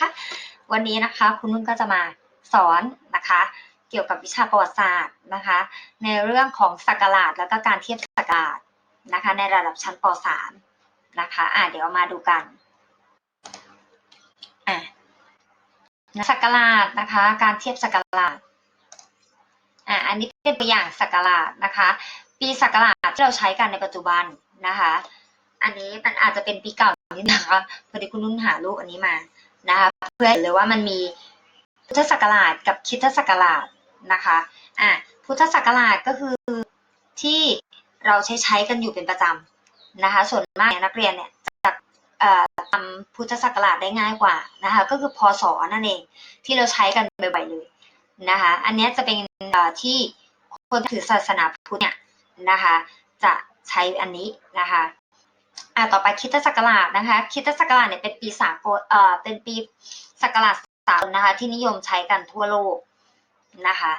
คะ วันนี้นะคะคุณนุ่นก็จะมาสอนนะคะ เกี่ยวกับวิชาประวัติศาสตร์นะคะ ในเรื่องของศักราชแล้วก็การเทียบศักราชนะคะ ในระดับชั้นป .3 นะคะอะเดี๋ยวมาดูกันอะศักราชนะคะ การเทียบศักราชอะอันนี้เป็นตัวอย่างศักราชนะคะ ปีศักราชที่เราใช้กันในปัจจุบันนะคะ อันนี้มันอาจจะเป็นปีเก่านิดนะคะพอดีคุณนุ่นหารูปอันนี้มา นะคะเพื่อเห็นเลยว่ามันมีพุทธศักราชกับคริสตศักราชนะคะอะพุทธศักราชก็คือที่เราใช้ใช้กันอยู่เป็นประจำนะคะ ส่วนมากนักเรียนเนี่ยจะเอ่อจำพุทธศักราชได้ง่ายกว่านะคะก็คือพศนั่นเองที่เราใช้กันบ่อยๆเลยนะคะอันนี้จะเป็นที่คนถือศาสนาพุทธเนี่ยนะคะจะใช้อันนี้นะคะ อ่าต่อไปคริดศักราชนะคะคริดศักราชเนี่ยเป็นปีสากลเอ่อเป็นปีศักราชสากลนะคะ ที่นิยมใช้กันทั่วโลกนะคะ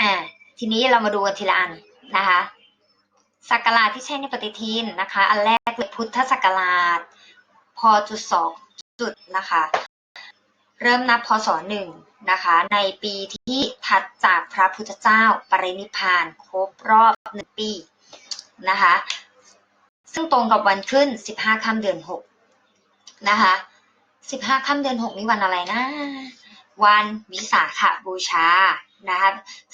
อ่าทีนี้เรามาดูกันทีละอันนะคะศักราชที่ใช้ในปฏิทินนะคะ อันแรกคือพุทธศักราช พจุดสองจุดนะคะ เริ่มนับพศหนึ่งนะคะ ในปีที่ถัดจากพระพุทธเจ้าปรินิพานครบรอบหนึ่งปีนะคะ ซึ่งตรงกับวันขึ้น 15ค่ำเดือน 6 นะคะ 15ค่ำเดือน 6 นี่วันอะไรนะ วันวิสาขบูชานะคะ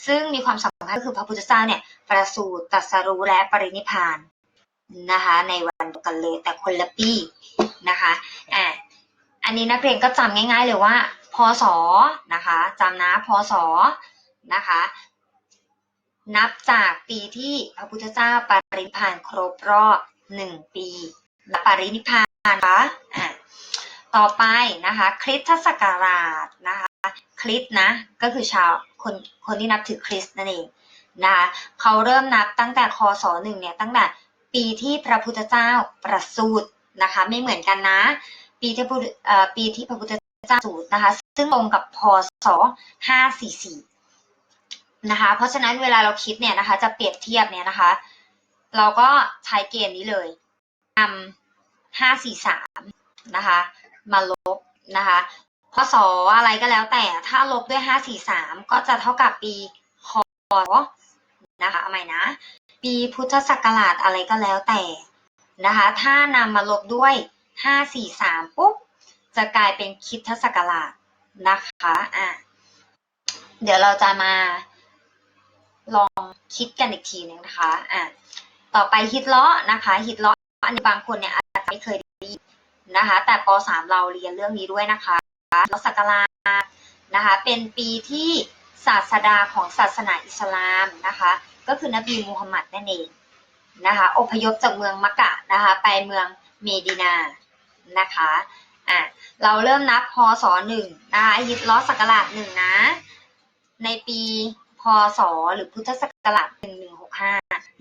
ซึ่งมีความสำคัญก็คือพระพุทธเจ้าเนี่ยประสูติตรัสรู้และปรินิพานนะคะในวันเดียวกันเลยแต่คนละปีนะคะอ่าอันนี้นักเรียนก็จำง่าย ๆ เลยว่า พศนะคะจำนะพศนะคะนับจากปีที่พระพุทธเจ้าปรินิพานครบรอบ หนึ่งปีและปรินิพพานนะคะอะต่อไปนะคะ คริสตศักราชนะคะ คริส์นะก็คือชาวคนคนที่นับถือคริสต์นั่นเองนะคะเขาเริ่มนับตั้งแต่คศหนึ่งเนี่ยตั้งแต่ปีที่พระพุทธเจ้าประสูตินะคะไม่เหมือนกันนะ ปีที่พุทธปีที่พระพุทธเจ้าสูตินะคะ ซึ่งตรงกับพศห้าสี่สี่นะคะ เพราะฉะนั้นเวลาเราคิดเนี่ยนะคะ จะเปรียบเทียบเนี่ยนะคะ เราก็ใช้เกณฑ์นี้เลยนำห้าสี่สามนะคะ มาลบนะคะพศอะไรก็แล้วแต่ถ้าลบด้วยห้าสี่สามก็จะเท่ากับปีคนะคะเอาใหม่นะ ปีพุทธศักราชอะไรก็แล้วแต่นะคะ ถ้านำมาลบด้วยห้าสี่สามปุ๊บจะกลายเป็นคิดทศักราชนะคะอะเดี๋ยวเราจะมาลองคิดกันอีกทีหนึ่งนะคะอะ ต่อไปฮิตเลาะนะคะฮิตเลาะอันนี้บางคนเนี่ยอาจจะไม่เคยได้ยินนะคะ แต่ป .3 เราเรียนเรื่องนี้ด้วยนะคะแล้วศักราชนะคะเป็นปีที่ศาสดาของศาสนาอิสลามนะคะ ก็คือนบีมูฮัมหมัดนั่นเองนะคะอพยพจากเมืองมักกะนะคะไปเมืองเมดินานะคะอะเราเริ่มนับพศหนึ่งนะคะฮิตลาะศักราชหนึ่งนะ ในปีพศหรือพุทธศักราช1165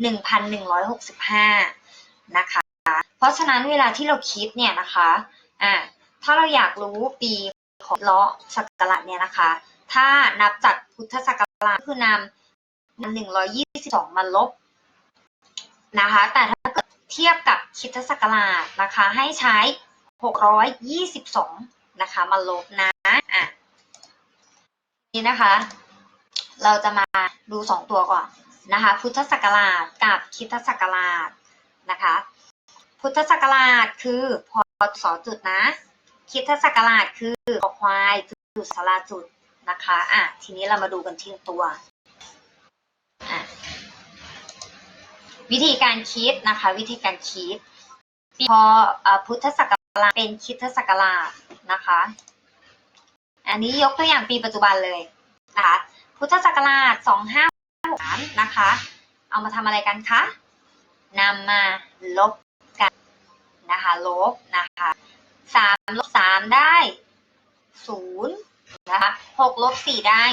1165 นะคะ เพราะฉะนั้นเวลาที่เราคิดเนี่ยนะคะอ่าถ้าเราอยากรู้ปีของเลาะศักราชเนี่ยนะคะ ถ้านับจากพุทธศักราชคือนำ122 มาลบนะคะ แต่ถ้าเกิดเทียบกับคิดศักราชนะคะ ให้ใช้ 622 นะคะ มาลบนะอะนี่นะคะ เราจะมาดูสองตัวก่อน นะคะ พุทธศักราชกับคริสตศักราชนะคะ พุทธศักราชคือพศจุดนะคริสตศักราชคือคอควายจุดสลาจุดนะคะอะทีนี้เรามาดูกันทีละตัวอะวิธีการคิดนะคะ วิธีการคิดพอพุทธศักราชเป็นคริสตศักราชนะคะ อันนี้ยกตัวอย่างปีปัจจุบันเลยนะคะ พุทธศักราช 2563นะคะ เอามาทำอะไรกันคะนำมาลบกันนะคะลบนะคะ3ลบ3ได้0นย์นะคะ6ลบ4ได้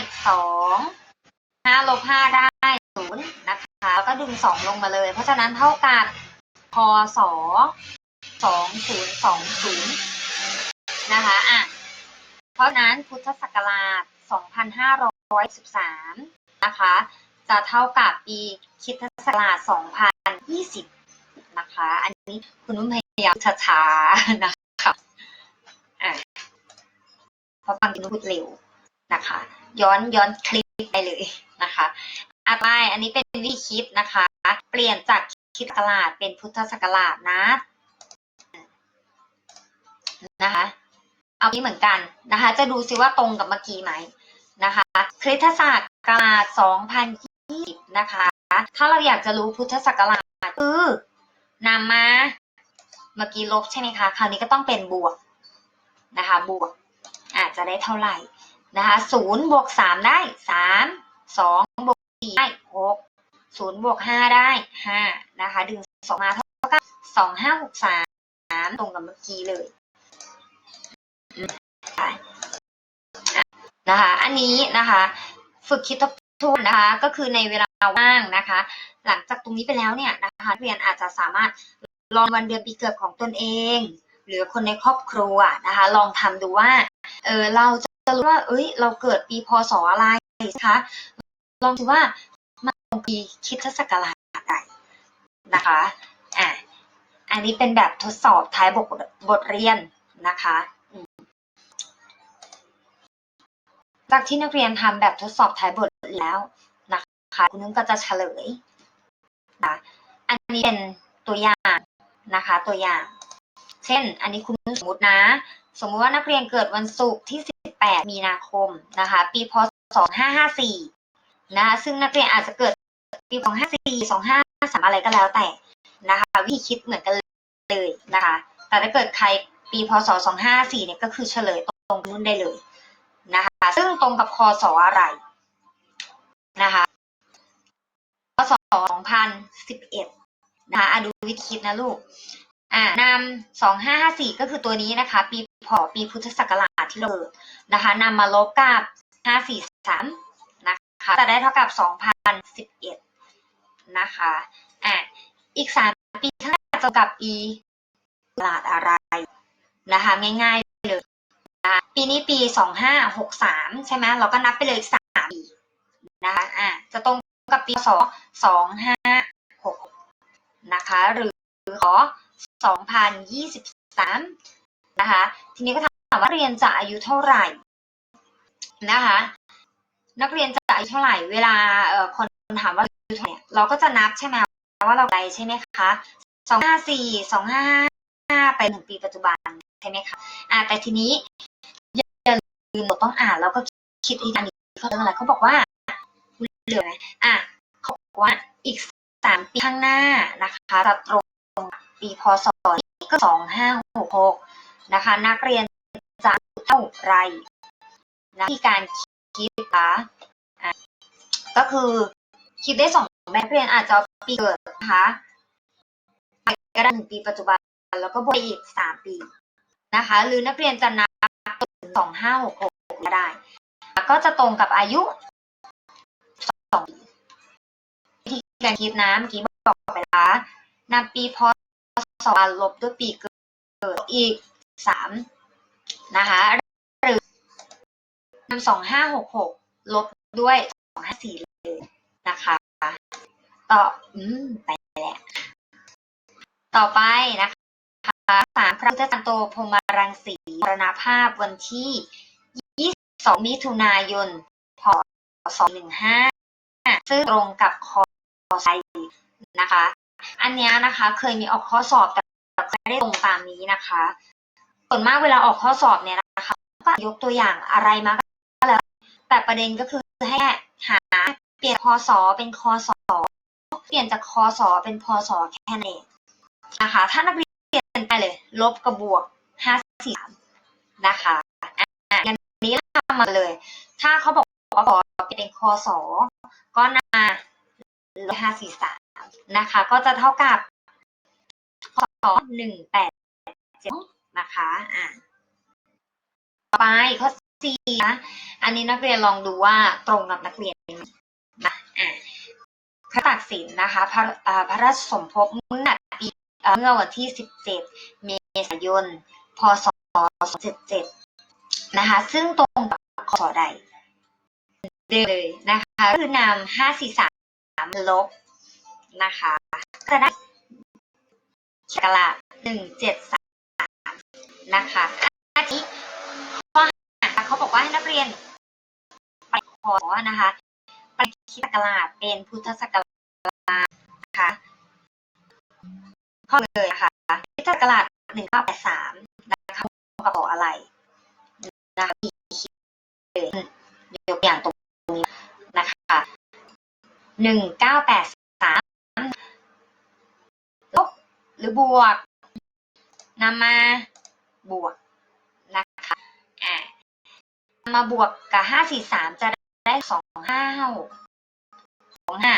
2 5ลบ5ได้0นย์นะคะแล้วก็ดึง2ลงมาเลย เพราะฉะนั้นเท่ากับพศ2020นะคะอะเพราะนั้นพุทธศักราช 2513 นะคะ จะเท่ากับปีคริสตศักราช2020 นะคะ อันนี้คุณนุ่มพยายามช้าๆนะคะอะเพราะฟังกินพูดเร็วนะคะ ย้อนย้อนคลิปไปเลยนะคะอะไปอันนี้เป็นวิธีคิดนะคะ เปลี่ยนจากคิดศักราชเป็นพุทธศักราชนะนะคะ เอานี้เหมือนกันนะคะ จะดูซิว่าตรงกับเมื่อกี้ไหมนะคะคริสตศักราช 2020นะคะ ถ้าเราอยากจะรู้พุทธศักราชคือนำมา เมื่อกี้ลบใช่ไหมคะ คราวนี้ก็ต้องเป็นบวกนะคะ บวกอาจจะได้เท่าไหร่นะคะศูนย์บวกสามได้สามสองบวกสี่ได้หกศูนย์บวกห้าได้ห้านะคะ ดึงสองมาเท่ากับสองห้าหกสามตรงกับเมื่อกี้เลยนะคะ อันนี้นะคะ ฝึกคิดทบ ทวนนะคะก็คือในเวลาว่างนะคะ หลังจากตรงนี้ไปแล้วเนี่ยนะคะเรียนอาจจะสามารถลองวันเดือนปีเกิดของตนเอง หรือคนในครอบครัวนะคะ ลองทำดูว่าเออเราจะรู้ว่า เอ้ย เราเกิดปีพศอะไรนะคะลองดูว่ามันตรงปีคิดศักราชอะไรนะคะอะอันนี้เป็นแบบทดสอบท้ายบทบทเรียนนะคะจากที่นักเรียนทำแบบทดสอบท้ายบท แล้วนะคะคุณนึงก็จะเฉลยนะอันนี้เป็นตัวอย่างนะคะ ตัวอย่าง เช่น อันนี้คุณสมมตินะ สมมติว่านักเรียนเกิดวันศุกร์ที่ 18 มีนาคมนะคะ ปีพศ2554นะคะซึ่งนักเรียนอาจจะเกิดปี254 253อะไรก็แล้วแต่นะคะ วิธีคิดเหมือนกันเลยนะคะ แต่ถ้าเกิดใครปีพศ 254เนี่ยก็คือเฉลยตรงนู้นได้เลยนะคะ ซึ่งตรงกับคศอะไร นะคะพศ2011 นะคะอะดูวิธีคิดนะลูก อ่านำสองห้าห้าสี่ก็คือตัวนี้นะคะ ปีพอปีพุทธศักราชที่เราเกิดนะคะนำมาลบกับห้าสี่สามนะคะ จะได้เท่ากับสองพันะคะ อ่าอีกสามปีข้างหน้าจะกับปีตลาดอะไรนะคะ ง่ายๆเลยนะคะปีนี้ปีสองห้าหกสามใช่ไหมเราก็นับไปเลยสามปี นะคะอ่าจะตรงกับปีสองสองห้าหกนะคะ หรือขอ2023นยี่สิบสามนะคะ ทีนี้ก็ถามว่าเรียนจะอายุเท่าไหร่นะคะ นักเรียนจะอายุเท่าไหร่ เวลาเอ่อคนถามว่าอายุเท่าไหร่เราก็จะนับใช่ไหมว่าเราไปใช่ไหมคะสองห้าสี่สองห้าห้าไปหนึ่งปีปัจจุบันใช่ไหมคะอ่าแต่ทีนี้อย่าลืมเราต้องอ่านแล้วก็คิดอีกอันนี้เขาเรื่องอะไรเขาบอกว่า เหลือไหมอะเขาบอกว่าอีกสามปีข้างหน้านะคะจะตรงปีพศก็สองห้าหกหกนะคะ นักเรียนจะเท่าไรนะที่การคิดนะคะอะก็คือคิดได้สองแบบเรียนอาจจะปีเกิดนะคะไปก็ได้หนึ่งปีปัจจุบันแล้วก็บวกอีกสามปีนะคะ หรือนักเรียนจะนับถึงสองห้าหกหกก็ได้ ก็จะตรงกับอายุ สองปีที่การคิดนะเมื่อกี้บอกไปล้วนำปีพศลบด้วยปีเกิดอีกสามนะคะหรือนำสองห้าหกหกลบด้วยสองห้าสี่เลยนะคะต่ออืมไปแหละต่อไปนะคะสามพระพุทธจันโตพรหมรังสีมรณภาพวันที่ 22 มิถุนายน พศ215 ซึ่งตรงกับคอไซนะคะ อันนี้นะคะเคยมีออกข้อสอบแต่ไม่ได้ตรงตามนี้นะคะ ส่วนมากเวลาออกข้อสอบเนี่ยนะคะก็ยกตัวอย่างอะไรมาก็แล้ว แต่ประเด็นก็คือให้หาเปลี่ยนคอสอเป็นคอสอเปลี่ยนจากคอสอเป็นพอสอแค่นั้นนะคะ ถ้านักเรียนเปลี่ยนไปเลย ลบกับบวกห้าสี่นะคะอะอย่างนี้ทำมาเลย ถ้าเขาบอก ว่าพอเป็นคอสก็นาลบห้าสี่สามนะคะ ก็จะเท่ากับข้อหนึ่งแปดเจ็ดนะคะอ่าต่อไปข้อสี่นะอันนี้นักเรียนลองดูว่าตรงกับนักเรียนไหมนะอ่าพระตักสินนะคะพระพระราชสมภพเมื่อปีเมื่อวันที่สิบเจ็ดเมษายนพศสองเจ็ดเจ็ดนะคะ ซึ่งตรงกับข้อใด เลยนะคะคือนำห้าสี่สามลบนะคะก็ได้กระลาหนึ่งเจ็ดสามนะคะอันนี้ข้อหาเขาบอกว่าให้นักเรียนไปขอนะคะไปคิดศักราชเป็นพุทธศักราชนะคะข้อเลยนะคะพุทธศักราชหนึ่งเก้าแปดสามนะคะกระบอกอะไรนะคะมีคิดเลยยกอย่างตรง หนึ่งเก้าแปดสามลบหรือบวกนำมาบวกนะคะอ่ามาบวกกับห้าสี่สามจะได้สองห้าหกสองห้า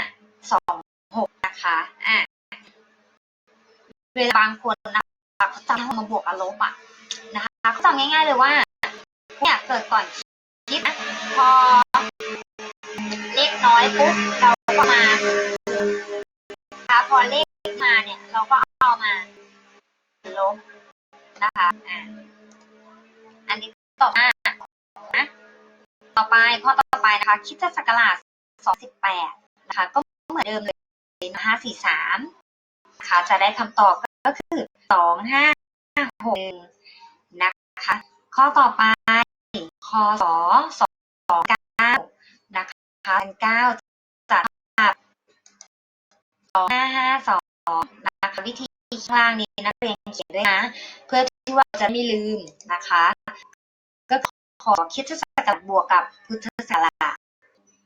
สองหกนะคะอะเวลาบางคนนะคะเขาจำมาบวกกับลบอะนะคะเขาจำง่าย ๆเลยว่าเนี่ยเกิดก่อนคิดนะพอเลขน้อยปุ๊บเรา ก็มาคพอเลขมาเนี่ย เราก็เอามาลบนะคะอะอันนี้ต่อมาต่อไปข้อต่อไปนะคะ คิดจะศักราช28 นะคะ ก็เหมือนเดิมเลย543นะคะจะได้คำตอบก็คือ2561นะคะ ข้อต่อไปคศ29นะคะ9จะกับ 2552นะคะวิธีข้างล่างนี้นักเรียนเขียนด้วยนะ เพื่อที่ว่าจะไม่ลืมนะคะ ก็ขอคิดจะศักราชบวกกับพุทธศักรา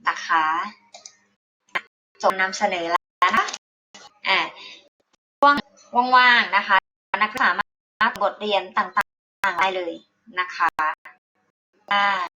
นะคะจบนำเสนอแล้วนะอ่าว่างว่างๆนะคะ นักศึกษาสามารถบทเรียนต่างๆได้เลยนะคะได้